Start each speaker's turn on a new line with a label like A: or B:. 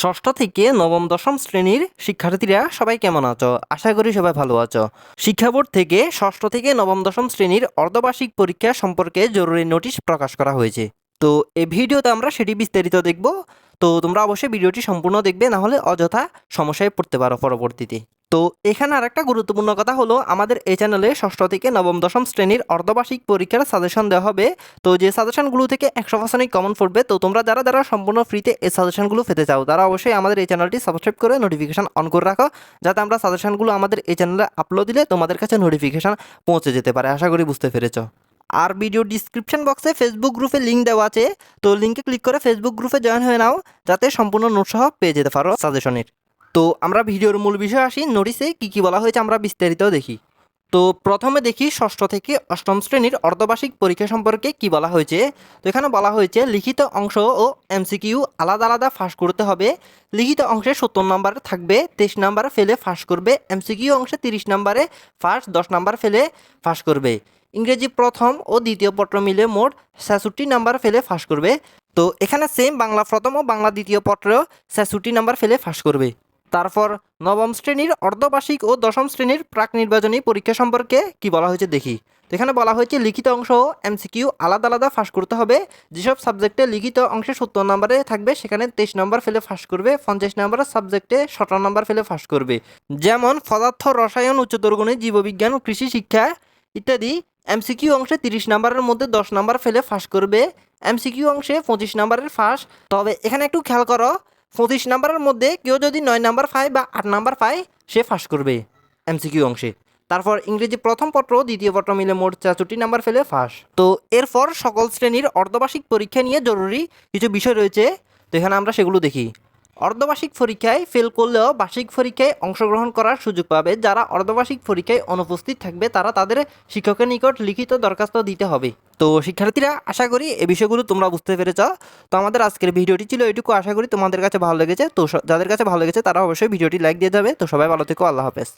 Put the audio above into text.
A: ষষ্ঠ থেকে নবম দশম শ্রেণির শিক্ষার্থীরা সবাই কেমন আছো? আশা করি সবাই ভালো আছো। শিক্ষা বোর্ড থেকে ষষ্ঠ থেকে নবম দশম শ্রেণির অর্ধবার্ষিক পরীক্ষা সম্পর্কে জরুরি নোটিশ প্রকাশ করা হয়েছে। তো এই ভিডিওতে আমরা সেটি বিস্তারিত দেখব। তো তোমরা অবশ্যই ভিডিওটি সম্পূর্ণ দেখবে, না হলে অযথা সমস্যায় পড়তে পারো পরবর্তীতে। তো এখানে আর একটা গুরুত্বপূর্ণ কথা হলো, আমাদের এই চ্যানেলে ষষ্ঠ থেকে নবম, দশম শ্রেণির অর্ধবার্ষিক পরীক্ষার সাজেশন দেওয়া হবে। তো যে সাজেশনগুলো থেকে একশো পার্সেন্টই কমন পড়বে, তো তোমরা যারা যারা সম্পূর্ণ ফ্রিতে এই সাজেশনগুলো পেতে চাও, তারা অবশ্যই আমাদের এই চ্যানেলটি সাবস্ক্রাইব করে নোটিফিকেশান অন করে রাখো, যাতে আমরা সাজেশনগুলো আমাদের এই চ্যানেলে আপলোড দিলে তোমাদের কাছে নোটিফিকেশান পৌঁছে যেতে পারে। আশা করি বুঝতে পেরেছ। আর ভিডিও ডিসক্রিপশন বক্সে ফেসবুক গ্রুপে লিঙ্ক দেওয়া আছে, তো লিঙ্কে ক্লিক করে ফেসবুক গ্রুপে জয়েন হয়ে নাও, যাতে সম্পূর্ণ নোটসহ পেয়ে যেতে পারো সাজেশনের তো আমরা ভিডিওর মূল বিষয় আসি নোটিসে কী কী বলা হয়েছে আমরা বিস্তারিত দেখি। তো প্রথমে দেখি ষষ্ঠ থেকে অষ্টম শ্রেণির অর্ধবার্ষিক পরীক্ষা সম্পর্কে কি বলা হয়েছে। তো এখানে বলা হয়েছে, লিখিত অংশ ও এমসিকিউ আলাদা আলাদা ফাঁস করতে হবে। লিখিত অংশে সত্তর নম্বর থাকবে, তেইশ নাম্বার ফেলে ফাঁস করবে এমসিকিউ অংশে তিরিশ নম্বরে ফার্স্ট দশ নাম্বার ফেলে ফাঁস করবে। ইংরেজি প্রথম ও দ্বিতীয় পত্র মিলে মোট ছেষট্টি নাম্বার ফেলে ফাঁস করবে। তো এখানে সেম বাংলা প্রথম ও বাংলা দ্বিতীয় পত্রেও ছেষট্টি নাম্বার ফেলে ফাঁস করবে। তারপর নবম শ্রেণির অর্ধবার্ষিক ও দশম শ্রেণির প্রাক নির্বাচনী পরীক্ষা সম্পর্কে কি বলা হয়েছে দেখি। এখানে বলা হয়েছে লিখিত অংশ এমসিকিউ আলাদা আলাদা ফাঁস করতে হবে। যেসব সাবজেক্টে লিখিত অংশে সত্তর নম্বরে থাকবে, সেখানে তেইশ নম্বর ফেলে ফাঁস করবে, পঞ্চাশ নম্বরের সাবজেক্টে সতেরো নম্বর ফেলে ফাঁস করবে। যেমন পদার্থ, রসায়ন উচ্চতর গণিত জীববিজ্ঞান কৃষি শিক্ষা ইত্যাদি এমসিকিউ অংশে তিরিশ নম্বরের মধ্যে দশ নম্বর ফেলে ফাঁস করবে। এমসিকিউ অংশে পঁচিশ নম্বরের ফাঁস। তবে এখানে একটু খেয়াল করো পঁচিশ নাম্বারের মধ্যে কেউ যদি নয় নাম্বার পায় বা আট নাম্বার পায় সে ফাঁস করবে এমসিকিউ অংশে। তারপর ইংরেজি প্রথম পত্র, দ্বিতীয় পত্র মিলে মোট চারষট্টি নাম্বার ফেলে ফাঁস তো এরপর সকল শ্রেণির অর্ধবার্ষিক পরীক্ষা নিয়ে জরুরি কিছু বিষয় রয়েছে, তো এখানে আমরা সেগুলো দেখি। অর্ধবার্ষিক পরীক্ষায় ফেল করলেও বার্ষিক পরীক্ষায় অংশগ্রহণ করার সুযোগ পাবে। যারা অর্ধবার্ষিক পরীক্ষায় অনুপস্থিত থাকবে, তারা তাদের শিক্ষকের নিকট লিখিত দরখাস্ত দিতে হবে। তো শিক্ষার্থীরা, আশা করি এ বিষয়গুলো তোমরা বুঝতে পেরেছ। তো আমাদের আজকের ভিডিওটি ছিল এটুকু আশা করি তোমাদের কাছে ভালো লেগেছে। তো যাদের কাছে ভালো লেগেছে, তারা অবশ্যই ভিডিওটি লাইক দিয়ে যাবে। তো সবাই ভালো থেকো। আল্লাহ হাফেজ।